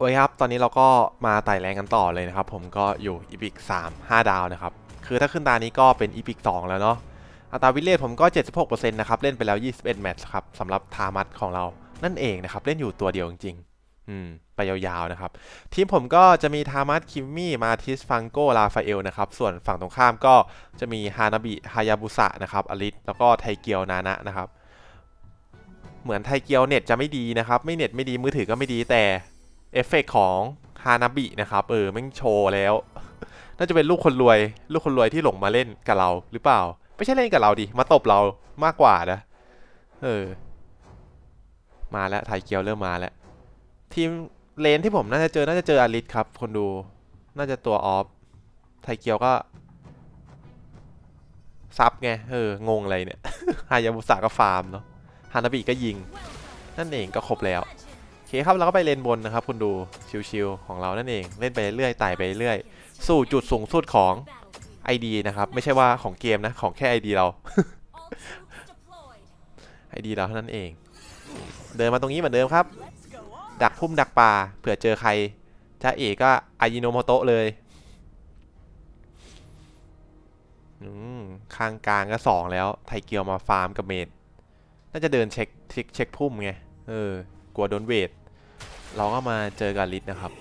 โอ้ยครับ ตอนนี้เราก็มาไต่แรงกันต่อเลยนะครับ ผมก็อยู่อีพิก3 5 ดาวนะครับ คือถ้าขึ้นตานี้ก็เป็นอีพิก2แล้วเนาะ อัตราวิเลตผมก็ 76%นะครับ เล่นไปแล้ว 21 แมตช์ครับสำหรับทามัตของเรา นั่นเองนะครับ เล่นอยู่ตัวเดียวจริงๆ อืม ไปยาวๆนะครับ ทีมผมก็จะมีทามัตคิมมี่ มาทิส ฟังโกลาฟาเอลนะครับ ส่วนฝั่งตรงข้ามก็จะมีฮานาบิ ฮายาบุสะนะครับ อลิส แล้วก็ไทเกียว นานะนะครับ เหมือนไทเกียวเน็ตจะไม่ดีนะครับ ไม่เน็ตไม่ดี มือถือก็ไม่ดีแต่ เอฟเฟกต์ของฮานาบินะครับ เออแม่งโชว์แล้ว น่าจะเป็นลูกคนรวย ลูกคนรวยที่หลงมาเล่นกับเราหรือเปล่า ไม่ใช่เล่นกับเราดิ มาตบเรามากกว่านะ เออ มาแล้วไทยเกียวเริ่มมาแล้ว ทีมเลนที่ผมน่าจะเจอ น่าจะเจออาริสครับ คนดู น่าจะตัวออฟ ไทยเกียวก็ซับไง เออ งงอะไรเนี่ย ฮายาบุสะก็ฟาร์มเนาะ ฮานาบิก็ยิง นั่นเองก็ครบแล้ว เคครับเราก็ไปเลนบนนะครับ คุณดูชิวๆของเรานั่นเองเล่นไปเรื่อยไต่ไปเรื่อยสู่จุดสูงสุดของ ID นะครับ ไม่ใช่ว่าของเกมนะ ของแค่ ID เรา ID เราเท่านั้นเอง เดินมาตรงนี้เหมือนเดิมครับ ดักพุ่มดักป่าเผื่อเจอใครจ้าเอกก็อายิโนโมโตะเลยอืมข้างกลางก็สองแล้ว ไทเกียวมาฟาร์มกับเมดน่าจะเดินเช็คเช็คเช็คพุ่มไง เออกลัวโดนเวท เราก็มาเจอกับลิสนะครับ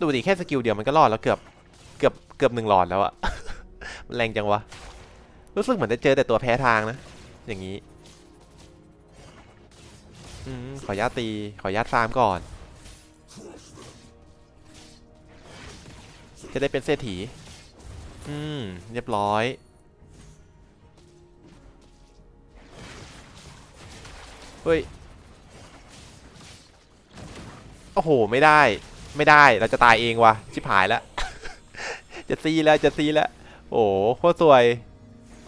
ดูดิแค่สกิลเดียวมันก็รอดแล้วเกือบเกือบเกือบหนึ่งหลอดแล้วอะมันแรงจังวะ รู้สึกเหมือนจะเจอแต่ตัวแพ้ทางนะ อย่างนี้อืมขออนุญาตตี ขออนุญาตฟาร์มก่อน จะได้เป็นเศรษฐี อืม เรียบร้อยเฮ้ย โอ้โห ไม่ได้ ไม่ได้ เราจะตายเองวะชิบหายแล้ว จะซีแล้ว จะซีแล้ว โอ้โห โคตรสวย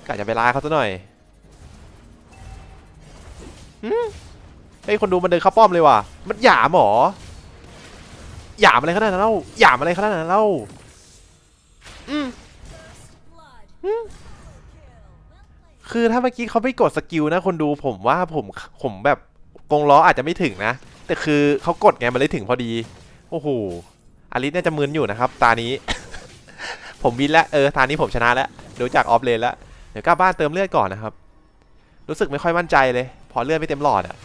กะจะไปลาเขาซะหน่อยเฮ้ย คนดูมันเดินเข้าป้อมเลยว่ะ มันหยามหรอ หยามอะไรขนาดนั้นเล่า หยามอะไรขนาดนั้นเล่า อืมคือถ้าเมื่อกี้เขาไม่กดสกิลนะ คนดูผมว่าผมผมแบบกงล้ออาจจะไม่ถึงนะ แต่คือเขากดไงมันเลยถึงพอดี โอ้โหอาริสน่าจะมึนอยู่นะครับ ตานี้ ผมวินแล้วเออตานี้ผมชนะแล้วดูจากออฟเลนแล้วเดี๋ยวกลับบ้านเติมเลือดก่อนนะครับ รู้สึกไม่ค่อยมั่นใจเลย พอเลือดไม่เต็มหลอดอะ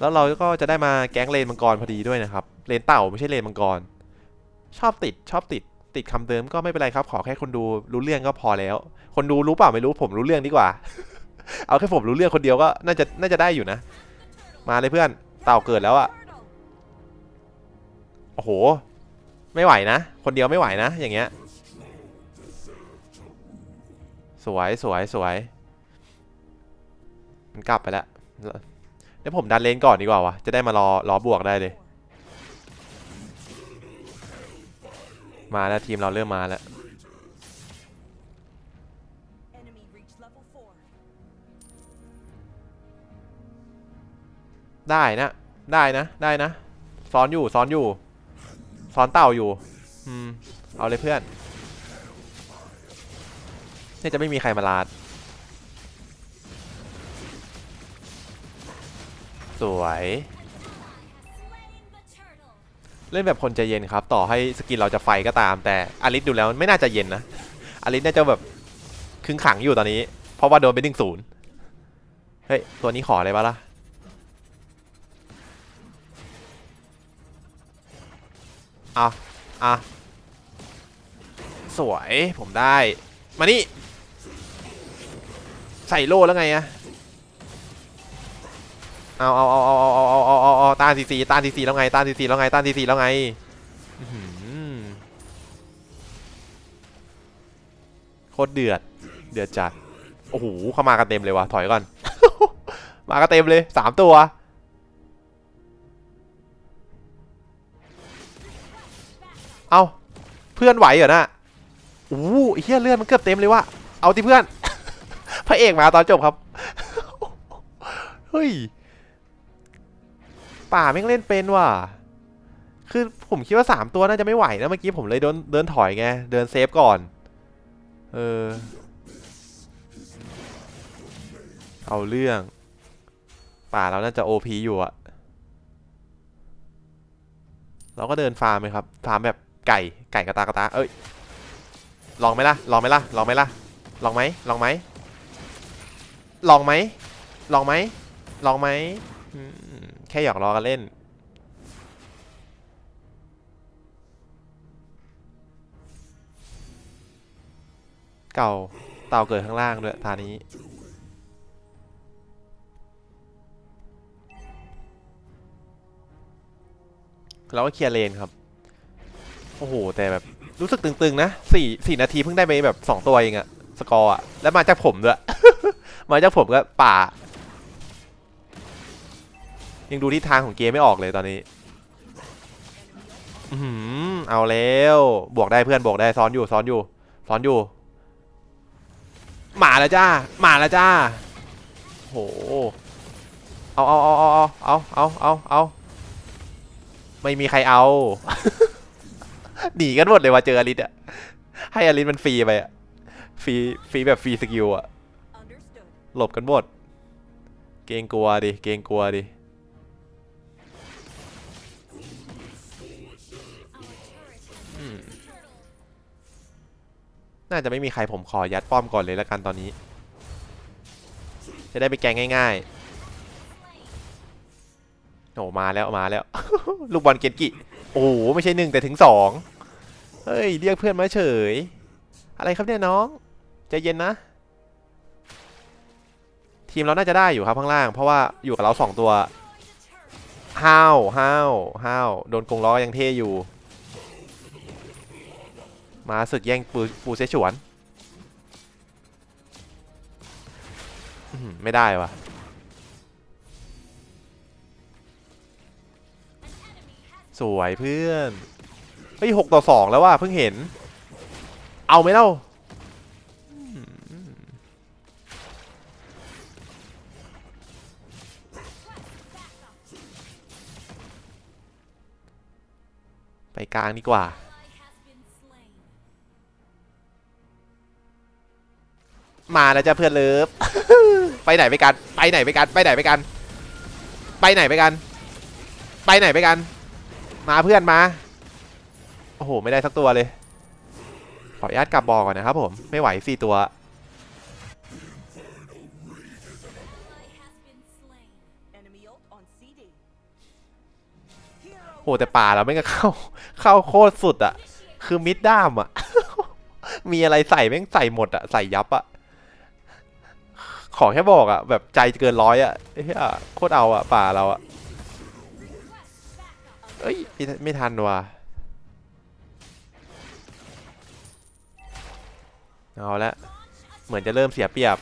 แล้วเราก็จะได้มาแก๊งเลนมังกรพอดีด้วยนะครับ เลนเต่าไม่ใช่เลนมังกร ชอบติดชอบติดติดคำเดิมก็ไม่เป็นไรครับ ขอแค่คนดูรู้เรื่องก็พอแล้ว คนดูรู้เปล่าไม่รู้ผมรู้เรื่องดีกว่า เอาแค่ผมรู้เรื่องคนเดียวก็น่าจะน่าจะได้อยู่นะ มาเลยเพื่อนเต่าเกิดแล้วอะ โอ้โห ไม่ไหวนะ คนเดียวไม่ไหวนะ อย่างเงี้ย สวยสวยสวย มันกลับไปแล้ว เดี๋ยวผมดันเลนก่อนดีกว่าวะ จะได้มารอรอบวกได้เลย มาแล้วทีมเราเริ่มมาแล้ว Enemy reached level 4. ได้นะ ได้นะ ได้นะ ซ้อนอยู่ ซ้อนอยู่ ซ้อนเต่าอยู่อืมเอาเลยเพื่อนนี่จะไม่มีใครมาลาดสวย เล่นแบบคนใจเย็นครับ ต่อให้สกินเราจะไฟก็ตาม แต่อลิสดูแล้วไม่น่าจะเย็นนะอลิสน่าจะแบบขึงขังอยู่ตอนนี้ เพราะว่าโดนไปหนึ่งศูนย์เฮ้ย ตัวนี้ขออะไรบ้าล่ะ อะอะสวยผมได้ มานี่ ใส่โล่แล้วไงอะเอาเอาเอาเอาเอาเอาเอาเอาเอาตานซีซีตานซีซีแล้วไงตานซีซีแล้วไงตานซีซีแล้วไงโคตรเดือด เดือดจัด โอ้โหเข้ามากันเต็มเลยวะถอยก่อน มากันเต็มเลยสามตัว เอาเพื่อนไหวเหรอนะโอ้โหไอ้เหี้ยเลือดมันเกือบเต็มเลยว่ะเอาที่เพื่อน พระเอกมาตอนจบครับ เฮ้ย ป่าแม่งเล่นเป็นว่ะ คือผมคิดว่าสามตัวน่าจะไม่ไหวนะเมื่อกี้ผมเลยเดินเดินถอยไง เดินเซฟก่อน เออ เอาเรื่อง ป่าเราน่าจะโอพีอยู่อะเราก็เดินฟาร์มไปครับ ฟาร์มแบบ ไก่ไก่กระตากระตาเอ้ยลองไหมล่ะลองไหมล่ะลองไหมล่ะลองไหมลองไหมลองไหมลองไหมลองไหมแค่หยอกล้อกันเล่น เก่าเต่าเกิดข้างล่างด้วยตานี้เราก็เคลียร์เลนครับ โอ้โห แต่แบบรู้สึกตึงๆนะสี่สี่นาทีเพิ่งได้ไปแบบสองตัวเองอะสกอร์อะแล้วมาจากผมด้วย มาจากผมก็ป่า ยังดูที่ทางของเกมไม่ออกเลยตอนนี้อืมเอาแล้วบวกได้เพื่อนบวกได้ซ้อนอยู่ซ้อนอยู่ซ้อนอยู่หมาแล้วจ้าหมาแล้วจ้าโหเอาเอาเอาเอาเอาเอาเอาไม่มีใครเอา หนีกันหมดเลยว่าเจออลิสอะให้อลิสมันฟรีไปอะฟรีฟรีแบบฟรีสกิลอะหลบกันหมด เกรงกลัวดิ เกรงกลัวดิ น่าจะไม่มีใครผมขอยัดป้อมก่อนเลยละกันตอนนี้ จะได้ไปแกงง่ายๆโอ้มาแล้วมาแล้ว ลูกบอลเกนกิ โอ้โหไม่ใช่หนึ่งแต่ถึงสองเฮ้ยเรียกเพื่อนมาเฉย อะไรครับเนี่ยน้องใจเย็นนะ ทีมเราน่าจะได้อยู่ครับข้างล่าง เพราะว่าอยู่กับเราสองตัวห้าวห้าวห้าวโดนกรงล้อยังเท่อยู่ มาศึกแย่งปูปูเสฉวนไม่ได้วะ สวยเพื่อนเฮ้ยหกต่อสองแล้วว่ะเพิ่งเห็น เอาไหมเล่าไปกลางดีกว่า มาแล้วจ้ะเพื่อนเลิฟ ไปไหนไปกัน ไปไหนไปกัน ไปไหนไปกัน ไปไหนไปกัน ไปไหนไปกัน มาเพื่อนมา โอ้โห ไม่ได้สักตัวเลย ขออนุญาตกลับบอกก่อนนะครับผม ไม่ไหวสี่ตัว Enemy ult on CD. Hero โห แต่ป่าเราไม่ก็เข้า เข้าโคตรสุดอะ คือมิดด้ามอะมีอะไรใส่แม่งใส่หมดอะใส่ยับอะขอแค่บอกอะแบบใจเกินร้อยอะเฮ้ยโคตรเอาอะป่าเราอะ เอ้ยไม่ทันว่ะเอาละเหมือนจะเริ่มเสียเปรียบ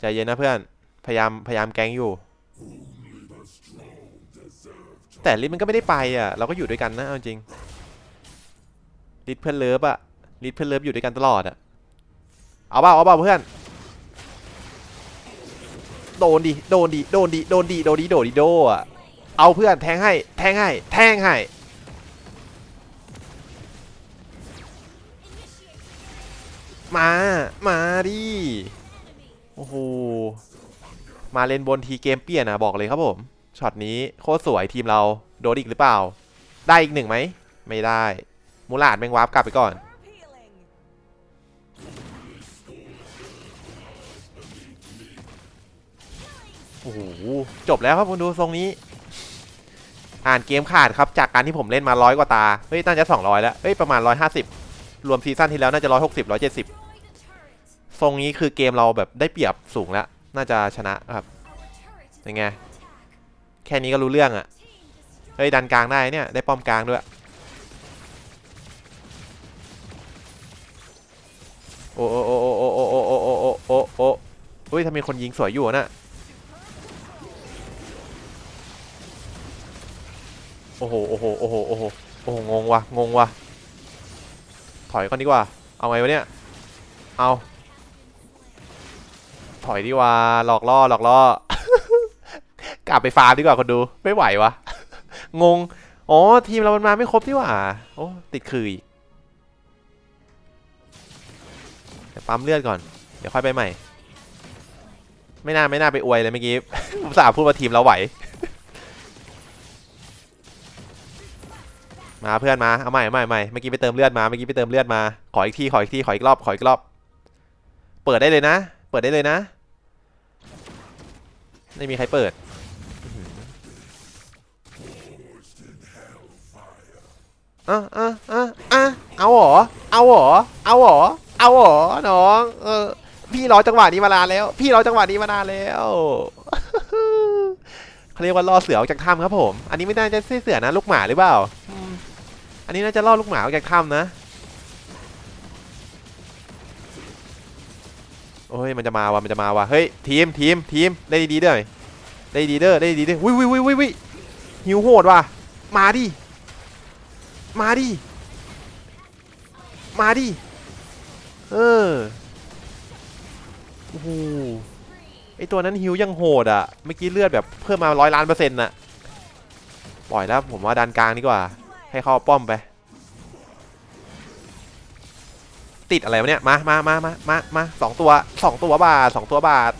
ใจเย็นนะเพื่อน พยายามพยายามแกงอยู่ แต่ลิศมันก็ไม่ได้ไปอะ เราก็อยู่ด้วยกันนะเอาจริงลิศเพื่อนเลิฟอะลิศเพื่อนเลิฟอยู่ด้วยกันตลอดอะ เอาเปล่าเอาเปล่าเพื่อน โดนดิ โดนดิ โดนดิ โดนดิ โดนดิ โดนดิโดอะ เอาเพื่อนแทงให้ แทงให้ แทงให้ มา มาดิ โอ้โห มาเล่นบนทีเกมเปลี่ยนนะบอกเลยครับผม ช็อตนี้โคตรสวยทีมเรา โดนอีกหรือเปล่า ได้อีกหนึ่งไหม ไม่ได้ มูลาดแมงวาร์ปกลับไปก่อนโอ้โหจบแล้วครับคุณดูทรงนี้ อ่านเกมขาดครับจากการที่ผมเล่นมาร้อยกว่าตา เฮ้ยน่าจะ 200 แล้ว เฮ้ยประมาณ 150 รวมซีซั่นที่แล้วน่าจะ 160 170 ทรงนี้คือเกมเราแบบได้เปรียบสูงแล้ว น่าจะชนะครับยังไง แค่นี้ก็รู้เรื่องอะ่ะ เฮ้ยดันกลางได้เนี่ยได้ป้อมกลางด้วย โอ้โอ้โอ้โอ้โอ้โอ้โอ้โอ้โอ้โอ้โอ้เฮ้ยทำไมคนยิงสวยอยู่อะน่ะโอ้โห โอ้โห โอ้โห โอ้โห โอ้โห งงวะงงวะถอยก่อนดีกว่า เอาไงวะเนี่ย เอา ถอยดีกว่า หลอกล่อ หลอกล่อ กลับไปฟาร์มดีกว่าคนดู ไม่ไหววะ งง อ๋อ ทีมเรามันมาไม่ครบดีกว่า โอ้ ติดคืออีกปั๊มเลือดก่อน เดี๋ยวค่อยไปใหม่ ไม่น่า ไม่น่าไปอวยเลยเมื่อกี้ผมสาพูดว่าทีมเราไหว มาเพื่อนมา เอาใหม่ใหม่ใหม่เมื่อกี้ไปเติมเลือดมา เมื่อกี้ไปเติมเลือดมา ขออีกที ขออีกที ขออีกรอบ ขออีกรอบ เปิดได้เลยนะ เปิดได้เลยนะ ไม่มีใครเปิด อะอะอะอะเอาเหรอ เอาเหรอ เอาเหรอ เอาเหรอ น้อง เออ พี่รอจังหวะนี้มานานแล้ว พี่รอจังหวะนี้มานานแล้วเขาเรียกว่าล่อเสือออกจากถ้ำครับผม อันนี้ไม่น่าจะเสือนะลูกหมาหรือเปล่า อันนี้น่าจะล่อลูกหมาออกจากถ้ำนะ โอ้ยมันจะมาวะมันจะมาวะเฮ้ยทีมทีมทีมได้ดีๆด้อได้ดีเด้อได้ดีเด้อวิววิววิววิวิหิวโหดว่ะมาดิมาดิมาดิเออโอ้โหไอตัวนั้นฮิวยังโหดอะเมื่อกี้เลือดแบบเพิ่มมาร้อยล้านเปอร์เซ็นต์น่ะปล่อยแล้วผมว่าดันกลางดีกว่า ให้เข้าป้อมไป ติดอะไรวะเนี่ย มามามามามามาสองตัวสองตัวบาทสองตัวบาท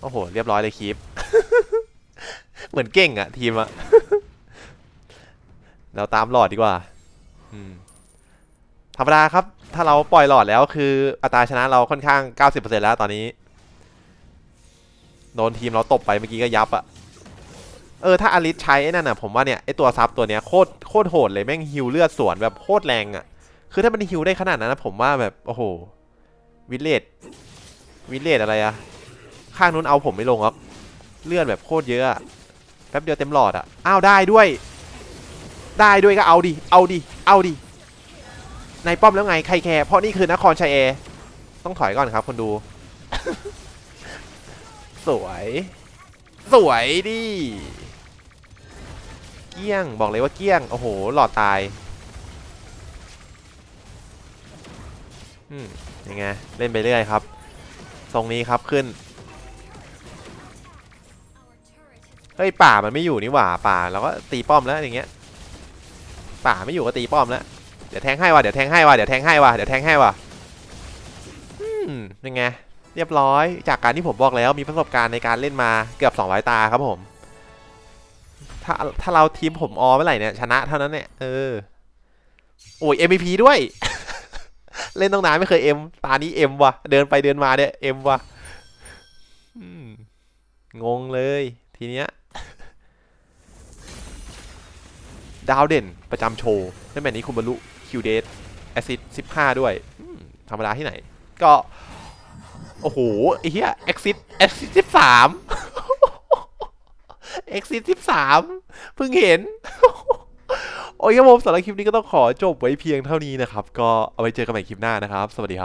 โอ้โห เรียบร้อยเลยคลิป เหมือนเก่งอะทีมอะเราตามหลอดดีกว่าธรรมดาครับ ถ้าเราปล่อยหลอดแล้วคืออัตราชนะเราค่อนข้าง 90%แล้วตอนนี้ โดนทีมเราตบไปเมื่อกี้ก็ยับอะเออถ้าอลิสใช้ไอ้นั่นน่ะผมว่าเนี่ยไอตัวซับตัวเนี้ยโคตรโคตรโหดเลยแม่งฮิวเลือดสวนแบบโคตรแรงอะคือถ้ามันฮิวได้ขนาดนั้นนะผมว่าแบบโอ้โหวิลเลจวิลเลจอะไรอะข้างนู้นเอาผมไม่ลงครับเลือดแบบโคตรเยอะอะแป๊บเดียวเต็มหลอดอะอ้าวได้ด้วย ได้ด้วยก็เอาดิเอาดิเอาดิ ในป้อมแล้วไงใครแคร์เพราะนี่คือนครชัยแอร์ต้องถอยก่อนครับคนดู สวย สวยดิเกี้ยงบอกเลยว่าเกี้ยง โอ้โห หลอดตายอืมยังไง เล่นไปเรื่อยครับ ทรงนี้ครับขึ้น เฮ้ย ป่ามันไม่อยู่นี่หว่าป่าเราก็ตีป้อมแล้วอย่างเงี้ย ป่าไม่อยู่ก็ตีป้อมแล้ว เดี๋ยวแทงให้ว่ะเดี๋ยวแทงให้ว่ะเดี๋ยวแทงให้ว่ะเดี๋ยวแทงให้ว่ะอืมยังไงเรียบร้อย จากการที่ผมบอกแล้วมีประสบการณ์ในการเล่นมาเกือบ 200 ตาครับผม ถ้าถ้าเราทีมผมออเมื่อไหร่เนี่ยชนะเท่านั้นเนี่ยเออโอ้ย MVP ด้วย เล่นต้องนานไม่เคยเอ็มตานี้เอ็มว่ะ เดินไปเดินมาเนี่ยเอ็มว่ะงงเลย ทีเนี้ยดาวเด่นประจำโชว์ในแมตช์นี้คุณบรรลุ คิวเดทแอซิด15 ด้วยธรรมดาที่ไหน ก็ โอ้โหไอ้เหี้ย exit exit สิบสาม exit สิบสามเพิ่งเห็น โอ้ยครับผมสำหรับคลิปนี้ก็ต้องขอจบไว้เพียงเท่านี้นะครับ ก็เอาไว้เจอกันใหม่คลิปหน้านะครับ สวัสดีครับ